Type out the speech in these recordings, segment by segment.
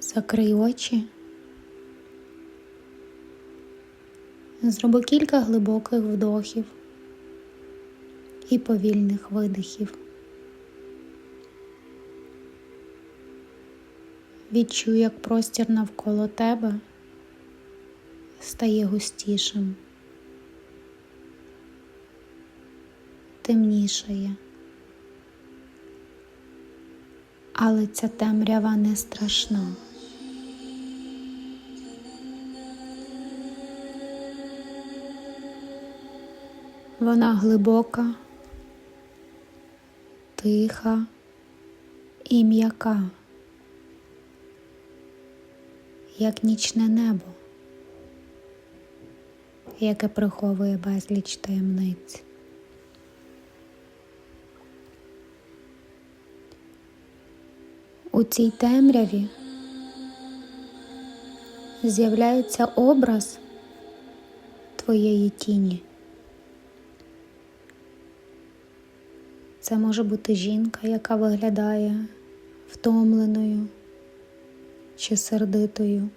Закрий очі. Зроби кілька глибоких вдохів і повільних видихів. Відчуй, як простір навколо тебе стає густішим, темнішає. Але ця темрява не страшна. Вона глибока, тиха і м'яка, як нічне небо, яке приховує безліч таємниць. У цій темряві з'являється образ твоєї тіні. Це може бути жінка, яка виглядає втомленою чи сердитою.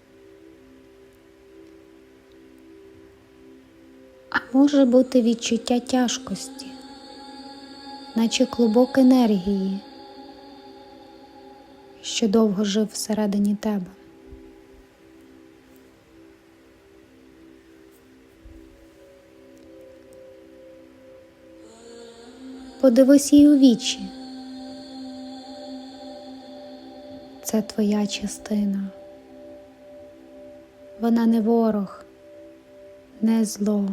А може бути відчуття тяжкості, наче клубок енергії, що довго жив всередині тебе. Подивись їй у вічі. Це твоя частина. Вона не ворог, не зло.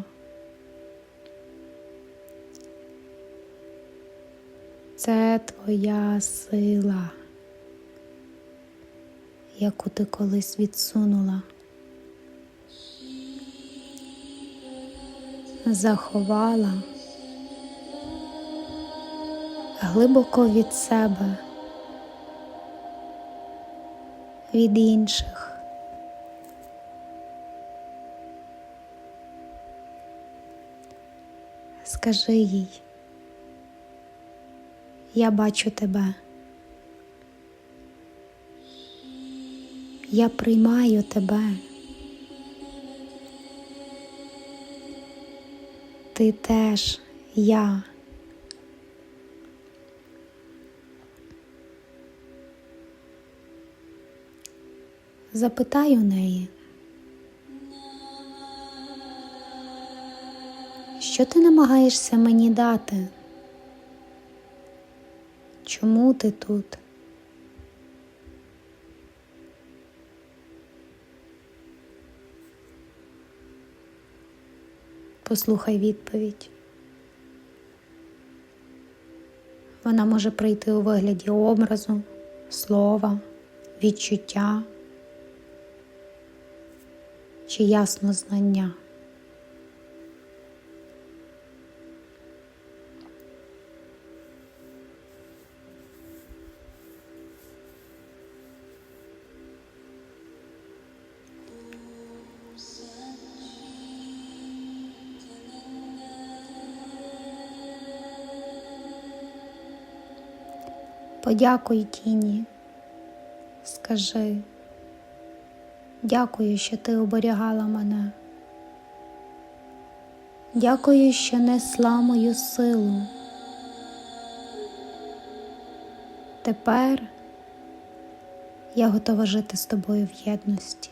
Це твоя сила, яку ти колись відсунула. Заховала глибоко від себе, від інших. Скажи їй, я бачу тебе. Я приймаю тебе. Ти теж я. Запитай у неї, що ти намагаєшся мені дати? Чому ти тут? Послухай відповідь. Вона може прийти у вигляді образу, слова, відчуття чи ясно знання. Подякуй тіні, скажи. Дякую, що ти оберігала мене. Дякую, що несла мою силу. Тепер я готова жити з тобою в єдності.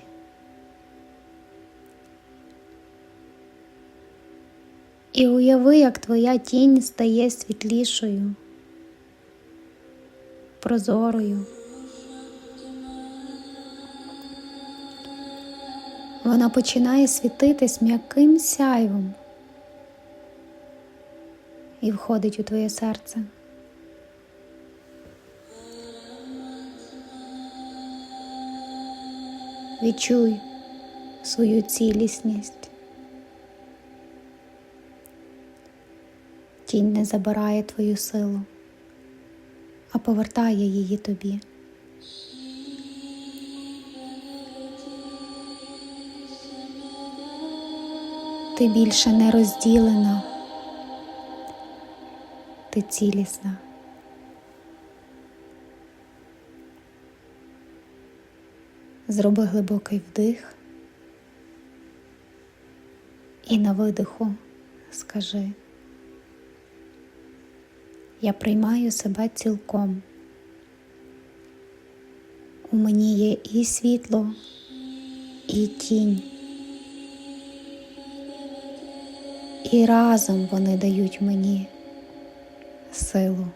І уяви, як твоя тінь стає світлішою, прозорою. Вона починає світитись м'яким сяйвом і входить у твоє серце. Відчуй свою цілісність. Тінь не забирає твою силу, а повертає її тобі. Ти більше не розділена, ти цілісна. Зроби глибокий вдих і на видиху скажи. Я приймаю себе цілком. У мені є і світло, і тінь. І разом вони дають мені силу.